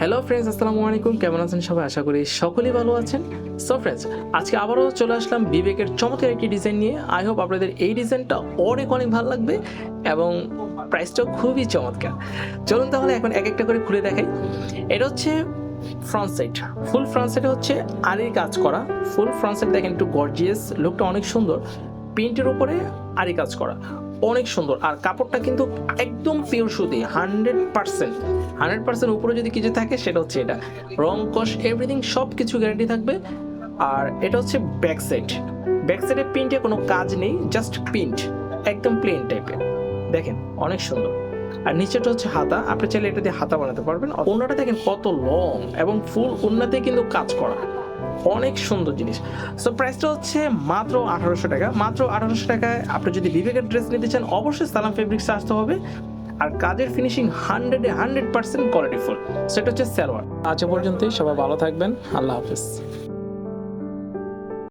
Hello friends আসসালামু আলাইকুম। কেমন আছেন সবাই? আশা করি সকলেই ভালো আছেন। সো ফ্রেন্ডস আজকে আবারও চলে আসলাম বিবেকের চমৎকার একটি ডিজাইন নিয়ে। আই হোপ আপনাদের এই ডিজাইনটা অনেক অনেক ভালো লাগবে এবং প্রাইসটাও খুবই চমৎকার। চলুন তাহলে এখন এক একটা করে খুলে দেখাই। এটা হচ্ছে ফ্রন্ট সাইড ফুল ফ্রন্ট সাইডে হচ্ছে আরির কাজ করা। ফুল ফ্রন্ট সাইড দেখেন একটু গর্জিয়াস লুকটা অনেক সুন্দর। প্রিন্টের উপরে আরি কাজ করা। অনেক সুন্দর। আর কাপড়টা কিন্তু একদম পিওর সুতি হান্ড্রেড পার্সেন্ট হান্ড্রেড পার্সেন্ট উপরে যদি কিছু থাকে, সেটা হচ্ছে এটা। রং, কস এভরিথিং সব কিছু গ্যারান্টি থাকবে। আর এটা হচ্ছে ব্যাক সাইড ব্যাক প্রিন্টে কোনো কাজ নেই জাস্ট প্রিন্ট একদম প্লেন টাইপের দেখেন, অনেক সুন্দর। আর নিচেটা হচ্ছে হাতা। আপনি চাইলে এটা দিয়ে হাতা বানাতে পারবেন। ওনাটা দেখেন কত লং এবং ফুল ওনাতে কিন্তু কাজ করা। অনেক সুন্দর জিনিস। সো প্রাইসটা হচ্ছে মাত্র আঠারোশো টাকা। মাত্র আঠারোশো টাকায় আপনি যদি বিবেকের ড্রেস নিতে চান, অবশ্যই সালাম ফেব্রিক্সে আসতে হবে। আর কাজের ফিনিশিং হান্ড্রেডে হান্ড্রেড পার্সেন্ট কোয়ালিটিফুল সেটা হচ্ছে স্যালোয়ার আজ পর্যন্তই। সবাই ভালো থাকবেন। আল্লাহ হাফিজ।